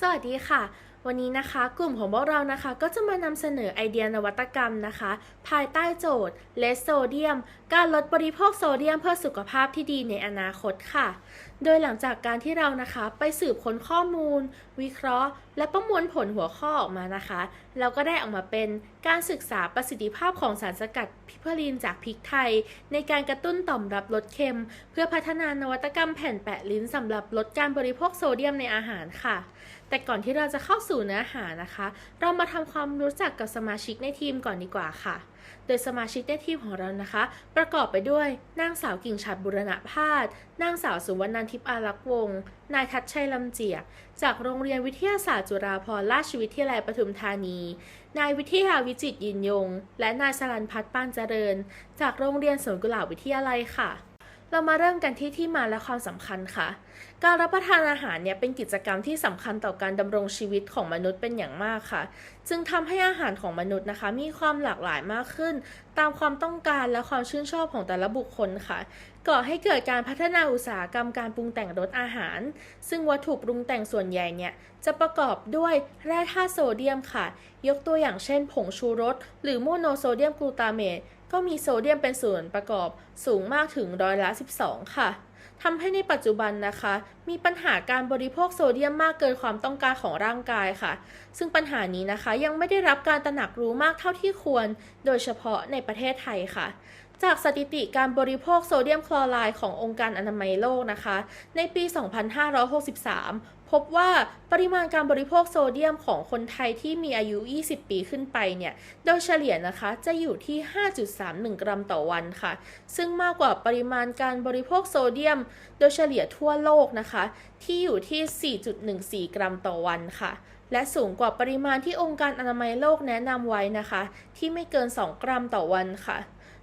สวัสดีค่ะ วันนี้นะคะ กลุ่มของพวกเรานะคะ ก็จะมานำเสนอไอเดียนวัตกรรมนะคะภายใต้โจทย์ less sodium การลดบริโภคโซเดียมเพื่อสุขภาพที่ดีในอนาคตค่ะ โดยหลังจากการที่เรานะคะไปสืบค้นข้อมูล วิเคราะห์ และประมวลผลหัวข้อออกมานะคะ เราก็ได้ออกมาเป็นการศึกษาประสิทธิภาพของสารสกัดพิพลินจากพริกไทย ในการกระตุ้นต่อมรับรสเค็ม เพื่อพัฒนานวัตกรรมแผ่นแปะลิ้นสำหรับลดการบริโภคโซเดียมในอาหารค่ะ แต่ก่อนที่เราจะเข้าสู่เนื้อหานะคะ เรามาทำความรู้จักกับสมาชิกในทีมก่อนดีกว่าค่ะโดยสมาชิกในทีมของเรานะคะ ประกอบไปด้วยนางสาวกิ่งฉัดบุรณพาสนางสาวสุวรรณทิพย์อารักษ์วงศ์นายทัชชัยลำเจียก จากโรงเรียนวิทยาศาสตร์จุฬาภรณราชวิทยาลัยปทุมธานี นายวิทยาวิจิตยินยง และนายสรันพัฒน์ปานเจริญ จากโรงเรียนสวนกุหลาบวิทยาลัยค่ะ เรามาเริ่มกันที่ที่มาและความสำคัญค่ะ การรับประทานอาหารเนี่ยเป็นกิจกรรมที่สำคัญต่อการดำรงชีวิตของมนุษย์เป็นอย่างมากค่ะ จึงทำให้อาหารของมนุษย์นะคะ มีความหลากหลายมากขึ้น ตามความต้องการและความชื่นชอบของแต่ละบุคคลค่ะก่อให้เกิดการพัฒนาอุตสาหกรรมการปรุงแต่งรสอาหาร ซึ่งวัตถุปรุงแต่งส่วนใหญ่เนี่ยจะประกอบด้วยแร่ธาตุโซเดียมค่ะ ยกตัวอย่างเช่น ผงชูรส หรือโมโนโซเดียมกลูตาเมต ก็มีโซเดียมเป็นส่วนประกอบสูงมากถึงร้อยละ 12 ค่ะทำให้ในปัจจุบันนะคะ มีปัญหาการบริโภคโซเดียมมากเกินความต้องการของร่างกายค่ะ ซึ่งปัญหานี้นะคะยังไม่ได้รับการตระหนักรู้มากเท่าที่ควร โดยเฉพาะในประเทศไทยค่ะ จากสถิติการบริโภคโซเดียมคลอไรด์ขององค์การอนามัยโลกนะคะ ในปี 2563พบว่าปริมาณการบริโภคโซเดียมของคนไทยที่มีอายุ 20 ปีขึ้นไปเนี่ย โดยเฉลี่ยนะคะจะอยู่ที่ 5.31 กรัมต่อวันค่ะ ซึ่งมากกว่าปริมาณการบริโภคโซเดียม โดยเฉลี่ยทั่วโลกนะคะ ที่อยู่ที่ 4.14 กรัมต่อวันค่ะ และสูงกว่าปริมาณที่องค์การอนามัยโลกแนะนำไว้นะคะ ที่ไม่เกิน 2 กรัมต่อวันค่ะ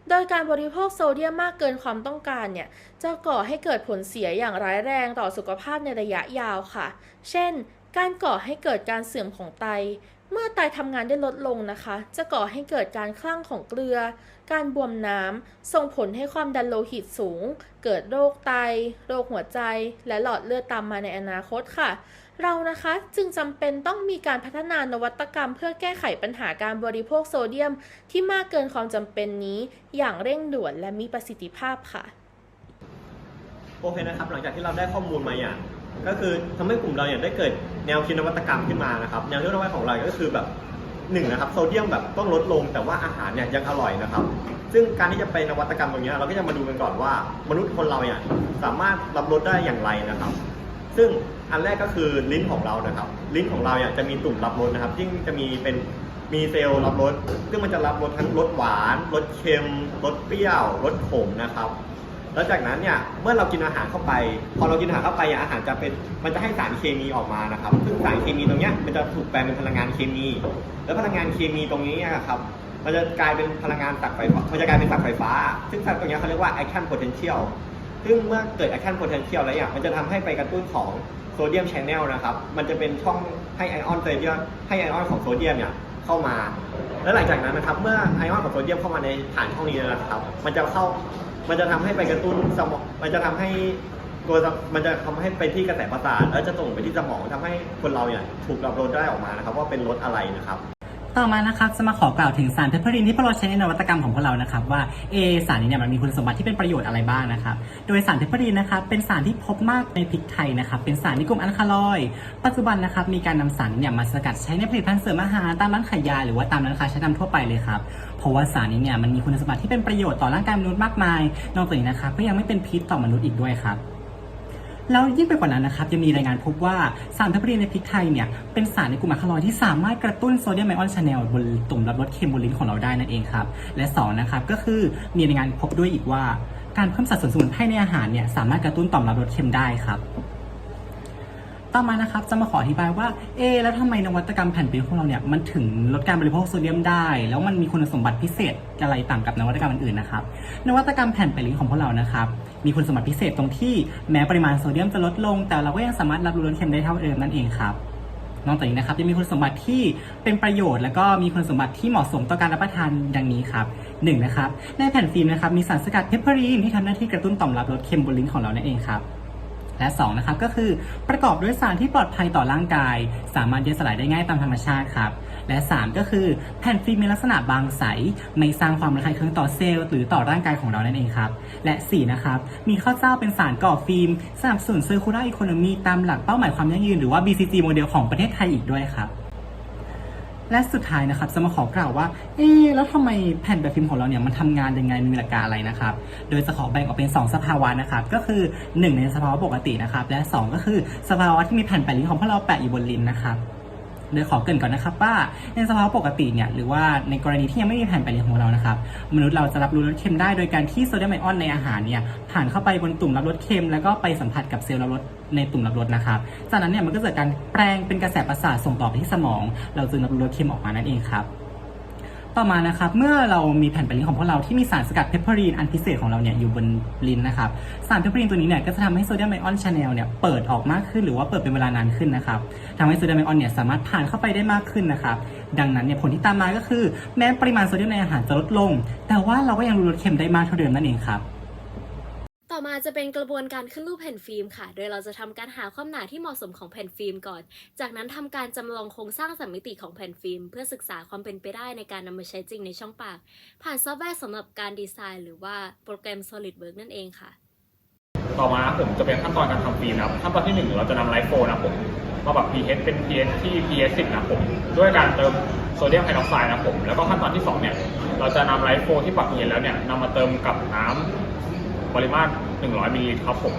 โดยการบริโภคโซเดียมมากเกินความต้องการเนี่ย จะก่อให้เกิดผลเสียอย่างร้ายแรงต่อสุขภาพในระยะยาวค่ะ เช่น การก่อให้เกิดการเสื่อมของไต เมื่อไตทำงานได้ลดลงนะคะ จะก่อให้เกิดการคลั่งของเกลือ การบวมน้ำ ส่งผลให้ความดันโลหิตสูง เกิดโรคไต โรคหัวใจ และหลอดเลือดตามมาในอนาคตค่ะ เรานะคะจึงจำเป็นต้องมีการพัฒนานวัตกรรม เพื่อแก้ไขปัญหาการบริโภคโซเดียม ที่มากเกินความจำเป็นนี้ อย่างเร่งด่วนและมีประสิทธิภาพค่ะ โอเคนะครับ หลังจากที่เราได้ข้อมูลมาอย่าง ก็คือทำให้กลุ่มเราเนี่ยได้เกิดแนวคิดนวัตกรรมขึ้นมานะครับ แนวคิดนวัตของเราก็คือแบบหนึ่งนะครับโซเดียมแบบต้องลดลงแต่ว่าอาหารเนี่ยยังอร่อยนะครับ ซึ่งการที่จะไปนวัตกรรมตรงเนี้ยเราก็จะมาดูกันก่อนว่า มนุษย์คนเราเนี่ยสามารถรับรสได้อย่างไรนะครับ ซึ่งอันแรกก็คือลิ้นของเรานะครับ ลิ้นของเราเนี่ยจะมีตุ่มรับรสนะครับซึ่งจะมีเป็นมีเซลล์รับรสซึ่งมันจะรับรสทั้งรสหวานรสเค็มรสเปรี้ยวรสขมนะครับ แล้วจากนั้นเนี่ยเมื่อเรากินอาหารเข้าไป พอเรากินอาหารเข้าไปอาหารจะเป็นมันจะให้สารเคมีออกมานะครับ ซึ่งสารเคมีตรงเนี้ยมันจะถูกแปลงเป็นพลังงานเคมี แล้วพลังงานเคมีตรงนี้เนี่ยครับมันจะกลายเป็นพลังงานตักไฟฟ้ามันจะกลายเป็นตักไฟฟ้า ซึ่งตักตรงเนี้ยเขาเรียกว่า action potential ซึ่งเมื่อเกิด action potential แล้วเนี่ยมันจะทำให้ไปกระตุ้นของโซเดียม channel นะครับ มันจะเป็นช่องให้ไอออนโซเดียมให้ไอออนของโซเดียมเนี่ย เข้ามา แล้วหลังจากนั้นนะครับ เมื่อไอออนกับโซเดียมเข้ามาในฐานช่องนี้แล้วนะครับ มันจะเข้า มันจะทำให้ไปกระตุ้นสมอง มันจะทำให้ตัวมันจะทำให้ไปที่กระแสประสาทแล้วจะส่งไปที่สมองทำให้คนเราเนี่ยถูกรับรสได้ออกมานะครับ ว่าเป็นรสอะไรนะครับ ต่อมานะครับจะมาขอกล่าวถึงสารเพปเปอรินที่พวกเราใช้ในนวัตกรรมของพวกเรานะครับว่าเอสารนี้เนี่ยมันมีคุณสมบัติที่เป็นประโยชน์อะไรบ้างนะครับโดยสารเพปเปอรินนะครับเป็นสารที่พบมากในพริกไทยนะครับเป็นสารในกลุ่มอัลคาลอยปัจจุบันนะครับมีการนำสารเนี่ยมาสกัดใช้ในผลิตภัณฑ์เสริมอาหารตามร้านขายยาหรือว่าตามร้านค้าชั้นนำทั่วไปเลยครับเพราะว่าสารนี้เนี่ยมันมีคุณสมบัติที่เป็นประโยชน์ต่อร่างกายมนุษย์มากมาย นอกจากนี้นะครับก็ยังไม่เป็นพิษต่อมนุษย์อีกด้วยครับ แล้วยิ่งไปกว่านั้นนะครับยังมีรายงานพบว่าสารเพปเปอรินในพริกไทยเนี่ยเป็นสารในกลุ่มอะคาลอยที่สามารถกระตุ้นโซเดียมไอออนชาแนลบนตุ่มรับรสเค็มบนลิ้นของเราได้นั่นเองครับและสองนะครับก็คือมีรายงานพบด้วยอีกว่า การเพิ่มสัดส่วนสมุนไพรในอาหารเนี่ยสามารถกระตุ้นต่อมรับรสเค็มได้ครับต่อมานะครับจะมาขออธิบายว่าเอแล้วทำไมนวัตกรรมแผ่นปิ้นของเราเนี่ยมันถึงลดการบริโภคโซเดียมได้ แล้วมันมีคุณสมบัติพิเศษอะไรต่างกับนวัตกรรมอื่นๆนะครับนวัตกรรมแผ่นปิ้นของพวกเรานะครับ มีคุณสมบัติพิเศษตรงที่แม้ปริมาณโซเดียมจะลดลง แต่เราก็ยังสามารถรับรู้รสเค็มได้เท่าเดิมนั่นเองครับนอกจากนี้นะครับยังมีคุณสมบัติที่เป็นประโยชน์ และก็มีคุณสมบัติที่เหมาะสมต่อการรับประทานดังนี้ครับหนึ่งนะครับในแผ่นฟิล์มนะครับมีสารสกัดเพปเปอรีนที่ทำหน้าที่กระตุ้นต่อมรับรสเค็มบนลิ้นของเรานั่นเองครับ และ2นะครับก็คือประกอบด้วยสารที่ปลอดภัยต่อร่างกาย สามารถย่อยสลายได้ง่ายตามธรรมชาติครับ และ 3 ก็คือแผ่นฟิล์มมีลักษณะบางใส ไม่สร้างความระคายเคืองต่อเซลล์หรือต่อร่างกายของเรานั่นเองครับ และ4นะครับมีข้าวเจ้าเป็นสารก่อฟิล์มสนับสนุนเซอร์คูลาร์อีโคโนมีตามหลักเป้าหมายความยั่งยืนหรือว่า BCG โมเดลของประเทศไทยอีกด้วยครับ และสุดท้ายนะครับจะมาขอกล่าวว่า เอ๊แล้วทำไมแผ่นแบบฟิล์มของเราเนี่ยมันทำงานยังไงมีหลักการอะไรนะครับ โดยจะขอแบ่งออกเป็น 2 สภาวะนะครับก็คือ 1 ในสภาวะปกตินะครับ และ 2 ก็คือสภาวะที่มีแผ่นแปะลิ้นของพวกเราแปะอยู่บนลิ้นนะครับโดยขอเกรินก่อนนะครับว่าในสภาวะปกติเนี่ยหรือว่าในกรณีที่ยังไม่มีแผ่นแปะลิ้นของเรานะครับมนุษย์เราจะรับรู้รสเค็มได้โดยการที่โซเดียมไอออนในอาหารเนี่ยผ่านเข้าไปบนตุ่มรับรสเค็มแล้วก็ไปสัมผัสกับเซลล์รับรส ในตุ่มรับรสนะครับ จากนั้นเนี่ยมันก็เกิดการแปลงเป็นกระแสประสาทส่งต่อไปที่สมอง เราจึงรับรู้รสเค็มออกมานั่นเองครับต่อมานะครับ เมื่อเรามีแผ่นปลิ้นของพวกเราที่มีสารสกัดเพปเปอรีนอันพิเศษของเราเนี่ยอยู่บนลิ้นนะครับ สารเพปเปอรีนตัวนี้เนี่ยก็จะทำให้โซเดียมไอออนชาแนลเนี่ยเปิดออกมากขึ้นหรือว่าเปิดเป็นเวลานานขึ้นนะครับทำให้โซเดียมไอออนเนี่ยสามารถผ่านเข้าไปได้มากขึ้นนะครับ ดังนั้นเนี่ยผลที่ตามมาก็คือ แม้ปริมาณโซเดียมในอาหารจะลดลง แต่ว่าเราก็ยังรู้รสเค็มได้มากเท่าเดิมนั่นเองครับ มาจะเป็นกระบวนการขึ้นรูปแผ่นฟิล์มค่ะ โดยเราจะทำการหาความหนาที่เหมาะสมของแผ่นฟิล์มก่อน จากนั้นทำการจำลองโครงสร้างสามมิติของแผ่นฟิล์ม เพื่อศึกษาความเป็นไปได้ในการนำมาใช้จริงในช่องปาก ผ่านซอฟต์แวร์สำหรับการดีไซน์ หรือว่าโปรแกรม SolidWorks นั่นเองค่ะ ต่อมาผมจะเป็นขั้นตอนการทำฟิล์มนะครับขั้นตอนที่หนึ่งเราจะนำไลท์โฟนะผมมาปรับ pH เป็น pH ที่ pH 10นะผมด้วยการเติมโซเดียมไฮดรอกไซด์นะผมแล้วก็ขั้นตอนที่สองเนี่ยเราจะนำไลท์โฟที่ปรับ pH แล้วเนี่ยนำมาเติมกับน้ำ ปริมาตร 100มิลลิลิตรครับผม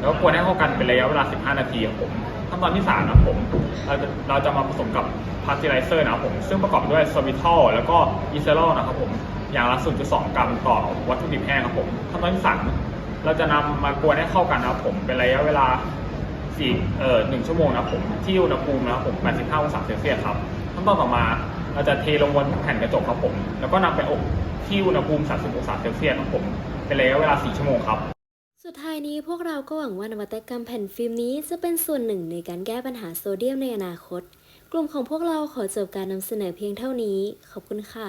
แล้วกวนให้เข้ากันเป็นระยะเวลา 15 นาทีครับผมขั้นตอนที่สามนะครับผม เราจะเราจะมาผสมกับพาสติไลเซอร์นะครับผม ซึ่งประกอบด้วยโซบิทอลแล้วก็อีเซลนะครับผม อย่างละ 0.2 กรัมต่อวัตถุดิบแห้งครับผม ขั้นตอนที่สามเราจะนำมากวนให้เข้ากันนะครับผม เป็นระยะเวลาสี่เอ่อหนึ่งชั่วโมงนะครับผม ที่อุณหภูมินะครับผม 85 องศาเซลเซียสครับ ขั้นตอนต่อมา เราจะเทลงบนแผ่นกระจกครับผม แล้วก็นำไปอบ ที่อุณหภูมิ 30 องศาเซลเซียสครับผมเป็นระยะเวลา 4 ชั่วโมงครับ สุดท้ายนี้พวกเราก็หวังว่านวัตกรรมแผ่นฟิล์มนี้จะเป็นส่วนหนึ่งในการแก้ปัญหาโซเดียมในอนาคต กลุ่มของพวกเราขอจบการนำเสนอเพียงเท่านี้ ขอบคุณค่ะ